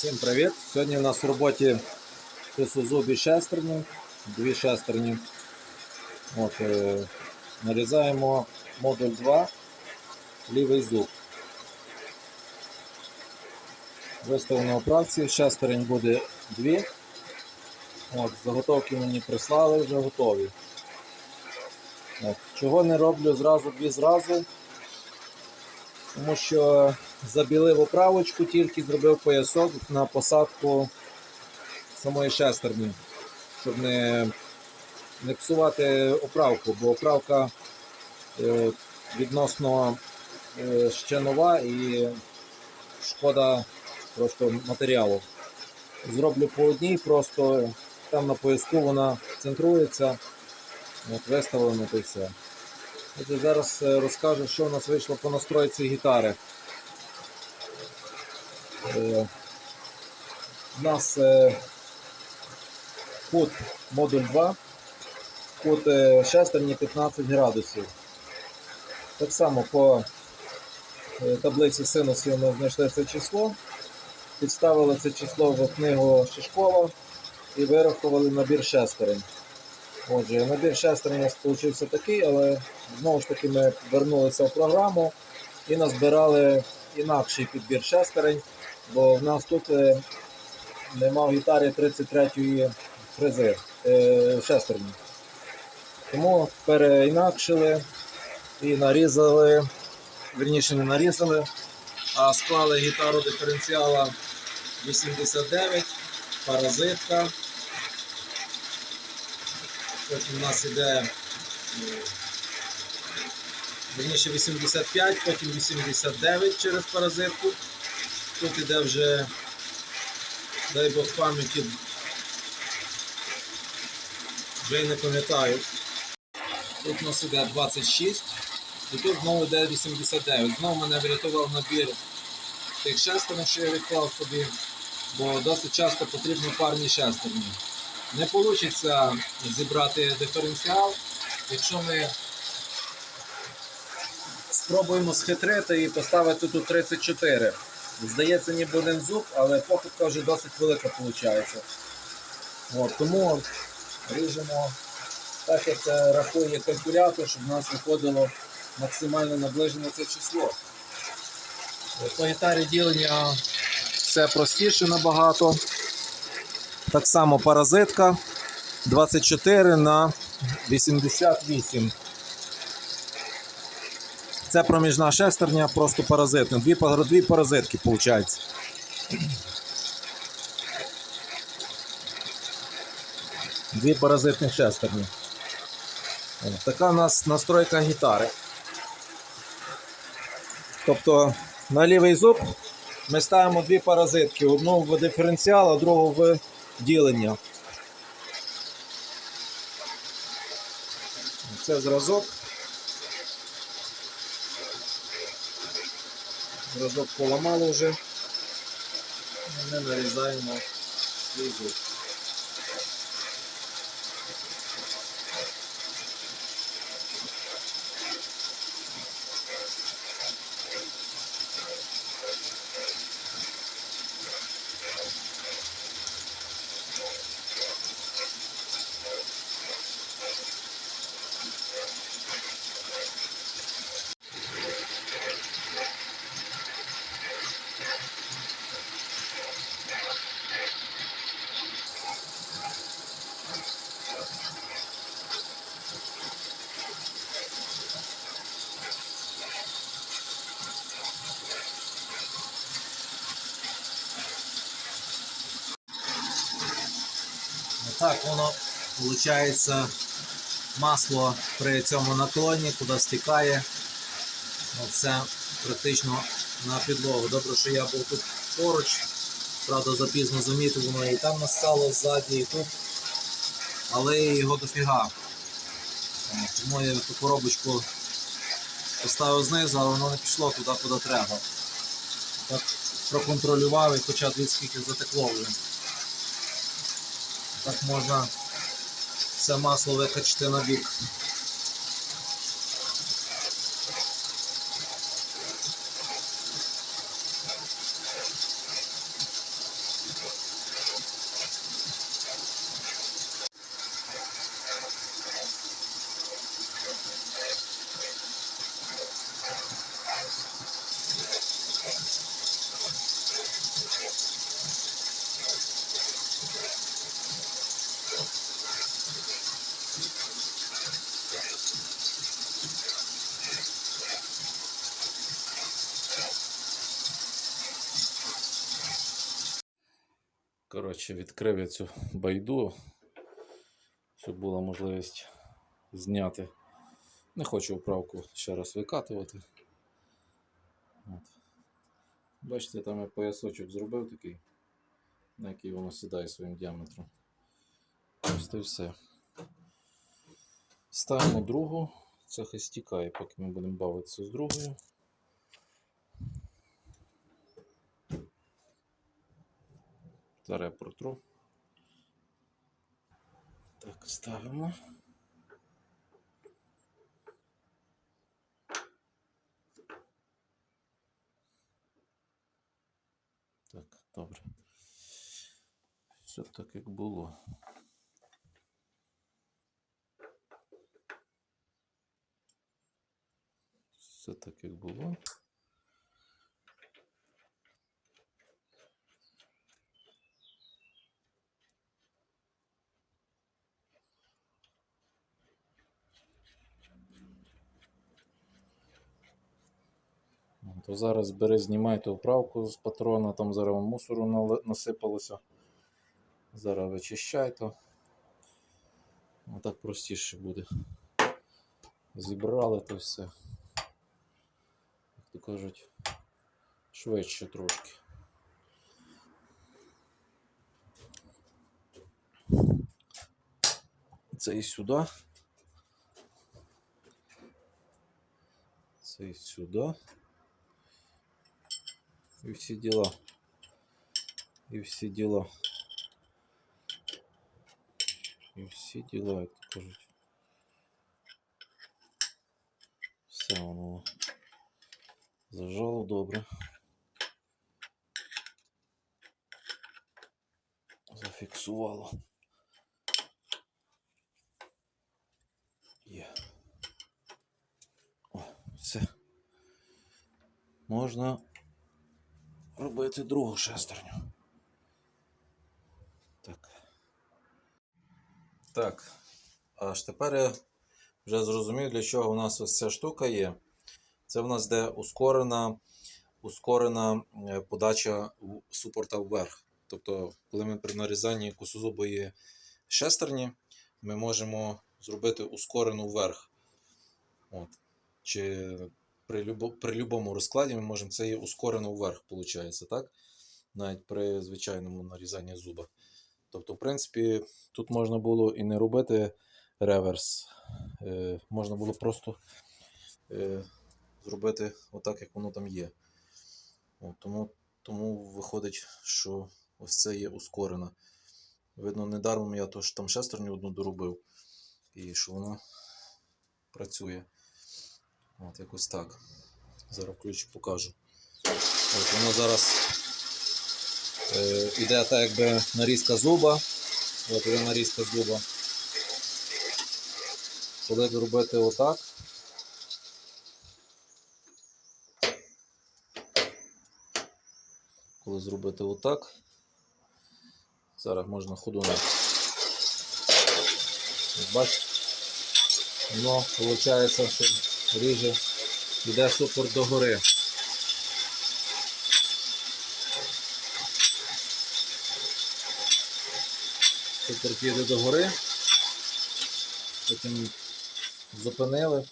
Всім привіт! Сьогодні у нас в роботі косозубі шестерні, дві шестерні. От, е, нарізаємо модуль 2, лівий зуб. Виставлено в праці, шестерень буде дві. От, заготовки мені прислали, вже готові. От. Чого не роблю зразу дві зразу? Тому що забілив оправочку, тільки зробив поясок на посадку самої шестерні, щоб не, не псувати оправку, бо оправка е, відносно е, ще нова і шкода просто матеріалу. Зроблю по одній, просто там на пояску вона центрується, от виставлено то й все. Зараз е, розкажу, що у нас вийшло по настройці гітари. Е, У нас е, кут модуль 2, кут е, шестерні 15 градусів. Так само по е, таблиці синусів ми знайшли це число, підставили це число в книгу Шишкова і вирахували набір шестерень. Отже, набір шестерень у нас вийшов такий, але знову ж таки ми вернулися в програму і назбирали інакший підбір шестерень, бо в нас тут е, нема в гітарі 33-ї фрези е, шестерні. Тому переінакшили і нарізали, верніше не нарізали, а склали гітару диференціала 89, паразитка. Потім у нас іде верніше 85, потім 89 через паразитку. Тут іде вже, дай Бог пам'яті, вже й не пам'ятаю. Тут у нас іде 26 і тут знову йде 89. Знову мене врятував набір тих шестерень, що я відклав собі, бо досить часто потрібні парні шестерні. Не вийде зібрати диференціал, якщо ми спробуємо схитрити і поставити тут 34. Здається, ніби один зуб, але покупка вже досить велика виходить. От, тому ріжемо так, як е, рахує калькулятор, щоб у нас виходило максимально наближене це число. По гітарі ділення все простіше набагато. Так само паразитка 24 на 88. Це проміжна шестерня, просто паразитна. Дві, дві паразитки, виходить. Дві паразитні шестерні. Така у нас настройка гітари. Тобто на лівий зуб ми ставимо дві паразитки: одну в диференціал, а другу в ділення. Це зразок. Зразок поламало вже. Ми нарізаємо свій. Так воно виходить масло при цьому наклоні, куди стікає. Це практично на підлогу. Добре, що я був тут поруч. Правда, запізно замітив, воно і там настало ззаді, і тут. Але його дофіга. Тому я ту коробочку поставив знизу, але воно не пішло туди, куди треба. Так проконтролював і хоча дивіться, скільки затекло вже. Так можна це масло викачити на бік. Коротше, відкрив я цю байду, щоб була можливість зняти. Не хочу вправку ще раз викатувати. От. Бачите, там я поясочок зробив такий, на який воно сідає своїм діаметром. Ось й все. Ставимо другу. Це хай стікає, поки ми будемо бавитися з другою. Зараз протру. Так, ставимо. Так, добре. Все так, як було. Все так, як було. То зараз бери, знімайте управку з патрона, там зараз мусору насипалося. Зараз вичищайте. Ну, так простіше буде. Зібрали то все. Як то кажуть, швидше трошки. Це і сюди. Це і сюди. І всі діла. І всі діла. І всі діла, як то кажуть. Все воно зажало добре. Зафіксувало. Є. О, все. Можна робити другу шестерню. Так. Так. Аж тепер я вже зрозумів, для чого у нас ось ця штука є. Це в нас де ускорена, ускорена е, подача супорта вверх. Тобто, коли ми при нарізанні косозубої шестерні, ми можемо зробити ускорену вверх. От. Чи при, любо, при любому розкладі ми можемо це є ускорено вверх, виходить, так? Навіть при звичайному нарізанні зуба. Тобто, в принципі, тут можна було і не робити реверс. Е, можна було просто е, зробити отак, як воно там є. От, тому, тому виходить, що ось це є ускорена. Видно, недаром я то там шестерню одну доробив. І що воно працює. От якось так. Зараз ключ покажу. От воно зараз е, іде так, якби нарізка зуба. От іде нарізка зуба. Коли зробити отак. Коли зробити отак. Зараз можна ходу. Бачите? Воно виходить, що ріже, йде супер догори. Супер піде догори. Потім зупинили.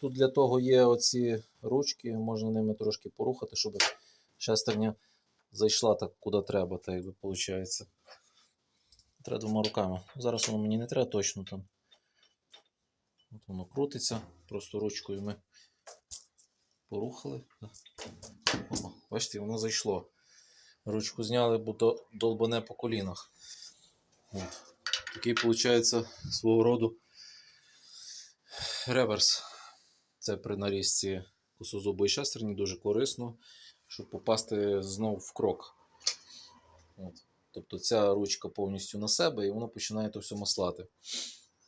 Тут для того є оці ручки, можна ними трошки порухати, щоб шестерня зайшла так, куди треба, так якби виходить. Треба двома руками. Зараз воно мені не треба точно там. От воно крутиться, просто ручкою ми порухали. О, бачите, воно зайшло. Ручку зняли, бо то долбане по колінах. От. Такий виходить свого роду реверс. Це при нарізці косозубої шестерні дуже корисно, щоб попасти знов в крок. От. Тобто ця ручка повністю на себе і воно починає то все маслати.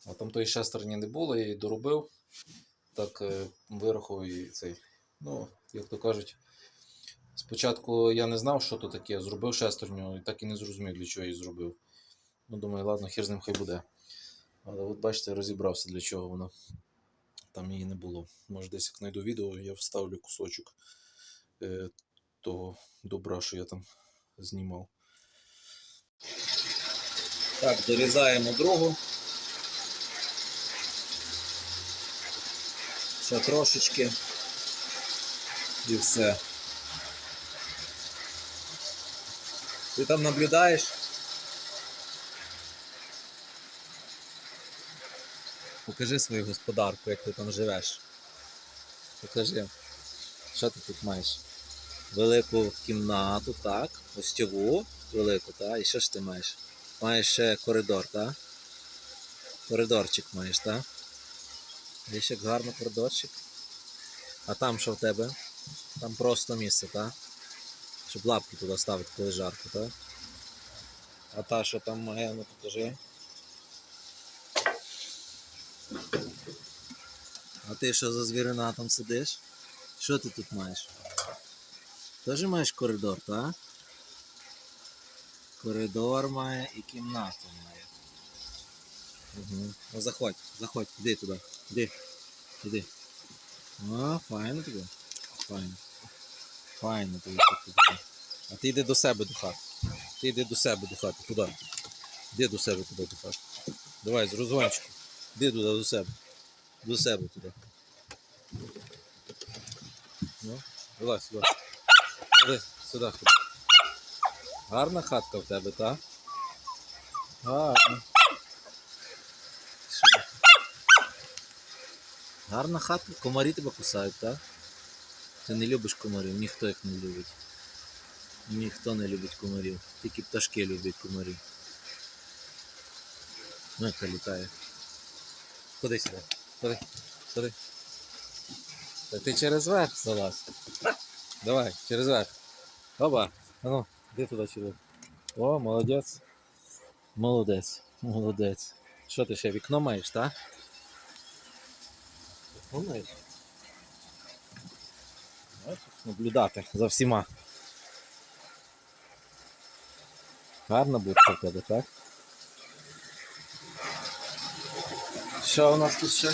А там тої шестерні не було, я її доробив. Так е, вирахував і цей. Ну, як то кажуть, спочатку я не знав, що то таке. Зробив шестерню і так і не зрозумів, для чого її зробив. Ну, думаю, ладно, хір з ним хай буде. Але от бачите, розібрався, для чого воно. Там її не було. Може, десь як знайду відео, я вставлю кусочок е, того добра, що я там знімав. Так, дорізаємо другу. Ще трошечки. І все. Ти там наблюдаєш? Покажи свою господарку, як ти там живеш. Покажи. Що ти тут маєш? Велику кімнату, так. Гостьову велику, так. І що ж ти маєш? Маєш ще коридор, так? Коридорчик маєш, так? Як гарно коридорчик. А там що в тебе? Там просто місце, так? Щоб лапки туди ставити, коли жарко, так? А та, що там має, ну покажи. А ти що за звірина там сидиш? Що ти тут маєш? Теж маєш коридор, так? Коридор має і кімнату має. Угу. Заходь, заходь, іди туди. Іди. Іди. О, файно тобі. Файно. Файно тобі. А ти йди до себе до хати. Ти йди до себе до хати. Туди. Іди до себе туди до хати. Давай, з розгончику. Іди туди до себе. До себе туди. Ну, давай сюди. Сюди ходи. Гарна хатка в тебе, так? Гарна. Гарна хатка, комарі тебе кусають, так? Ти не любиш комарів, ніхто їх не любить. Ніхто не любить комарів. Тільки пташки люблять комарів. Ну, яка літає. Ходи сюди. Ходи. Ходи. Та ти через верх залазь. Давай, через верх. Оба. А ну, іди туди через. О, молодець. Молодець. Молодець. Що ти ще вікно маєш, так? Наблюдати за всіма. Гарна будка в тебе, так? Що у нас тут ще?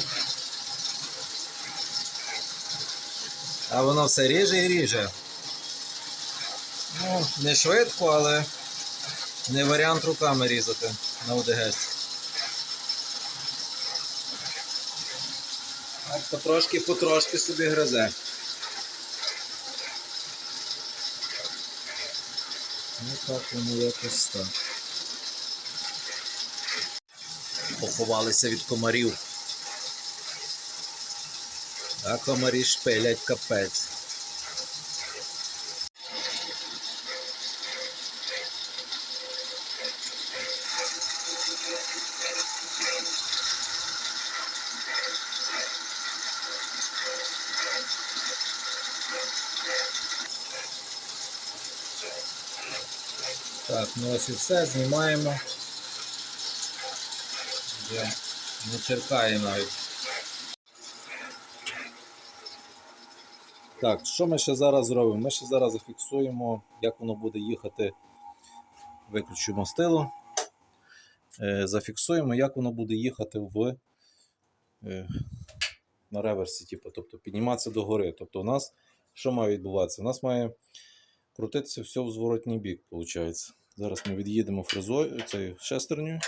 А воно все ріже і ріже. Ну, не швидко, але не варіант руками різати на ОДГС. Так, потрошки, потрошки собі гризе. Ну так воно якось так. Поховалися від комарів. А комарі шпилять капець. Так, ну ось і все, знімаємо. Вже не черкає навіть. Так, що ми ще зараз зробимо? Ми ще зараз зафіксуємо, як воно буде їхати. Виключу мастило. Е, Зафіксуємо, як воно буде їхати в, е, на реверсі, типу, тобто підніматися до гори. Тобто у нас що має відбуватися? У нас має крутитися все в зворотній бік, виходить. Зараз ми від'їдемо фрезою, цією шестернею.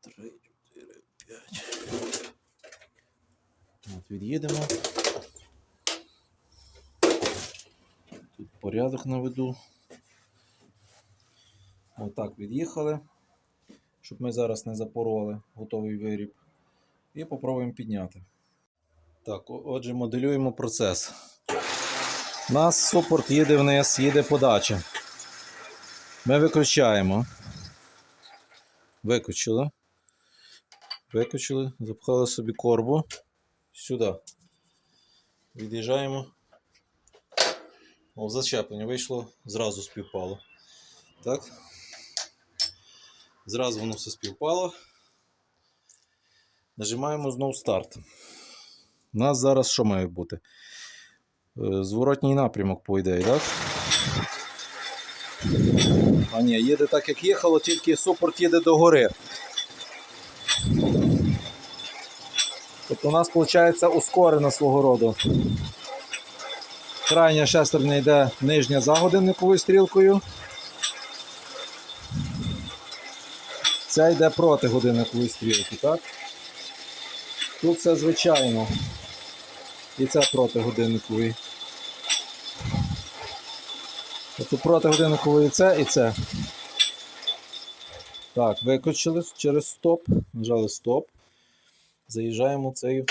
Три, чотири, п'ять. От, від'їдемо. Тут порядок наведу. Отак від'їхали, щоб ми зараз не запорували готовий виріб. І попробуємо підняти. Так, отже, моделюємо процес. У нас супорт їде вниз, їде подача. Ми виключаємо. Виключили. Виключили, запхали собі корбу сюди. Від'їжджаємо. О, зачеплення вийшло, зразу співпало. Так. Зразу воно все співпало. Нажимаємо знову старт. У нас зараз що має бути? Е, Зворотній напрямок, по ідеї, так? А ні, їде так, як їхало, тільки супорт їде до гори. Тобто у нас виходить ускорена свого роду. Крайня шестерня йде нижня за годинниковою стрілкою. Це йде проти годинникової стрілки, так? Тут все звичайно. І це проти годинникової. Тобто проти годинникової це і це. Так, виключили через стоп. Нажали стоп. Заїжджаємо цей.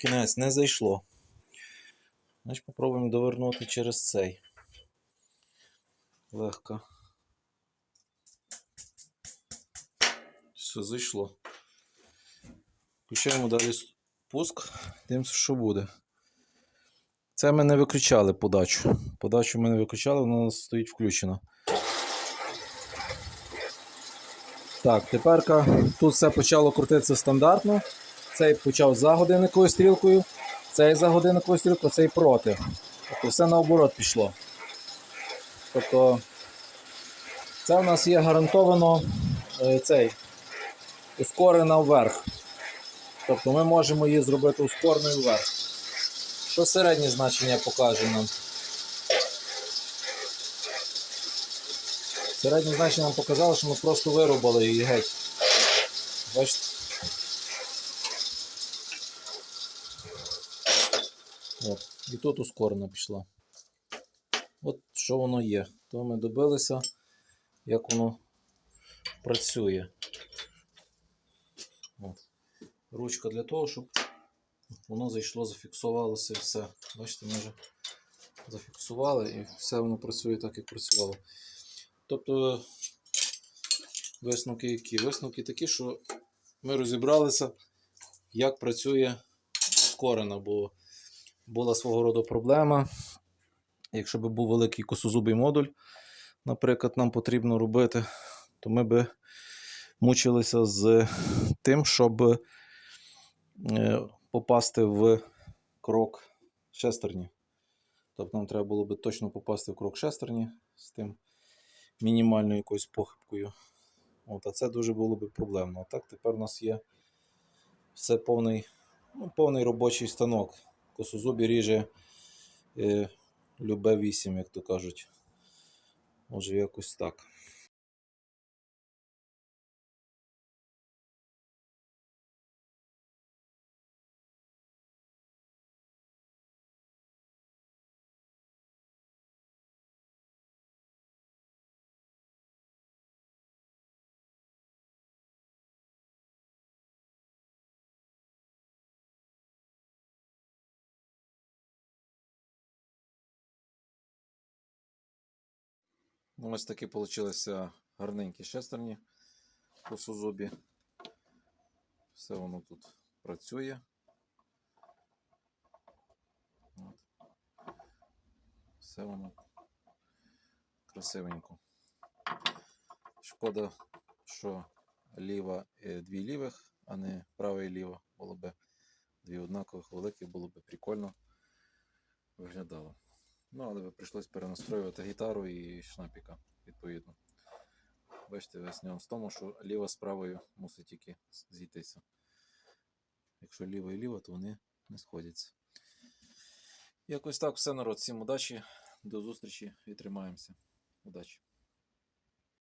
Кінець не зайшло. Значить, попробуємо довернути через цей. Легко. Все, зайшло. Включаємо далі спуск. Дивимося, що буде. Це ми не виключали подачу. Подачу ми не виключали, вона стоїть включена. Так, тепер тут все почало крутитися стандартно. Цей почав за годинниковою стрілкою, цей за годинниковою стрілкою, цей проти. Тобто все наоборот пішло. Тобто це у нас є гарантовано е, цей ускорена вверх. Тобто ми можемо її зробити ускореною вверх. Що середнє значення покаже нам? Середнє значення нам показало, що ми просто вирубали її геть. Бачите? От. І тут ускорена пішла. От що воно є. То ми добилися, як воно працює. От. Ручка для того, щоб воно зайшло, зафіксувалося і все. Бачите, ми вже зафіксували і все воно працює так, як працювало. Тобто висновки які? Висновки такі, що ми розібралися, як працює скорена, бо була свого роду проблема. Якщо б був великий косозубий модуль, наприклад, нам потрібно робити, то ми би мучилися з тим, щоб е, попасти в крок шестерні. Тобто нам треба було би точно попасти в крок шестерні з тим мінімальною якоюсь похибкою. От, а це дуже було б проблемно. А так тепер у нас є все повний, ну, повний робочий станок. Косозубі ріже е, любе 8, як то кажуть. Може, якось так. Ну, Ось такі получилися гарненькі шестерні по сузубі. Все воно тут працює. От. Все воно красивенько. Шкода, що ліва, дві лівих, а не права і ліва. Було б дві однакових великих, було б прикольно виглядало. Ну, але прийшлось перенастроювати гітару і шнапіка, відповідно. Бачите, весь нюанс в тому, що ліва з правою мусить тільки зійтися. Якщо ліва і ліва, то вони не сходяться. Якось так все, народ. Всім удачі, до зустрічі і тримаємося. Удачі!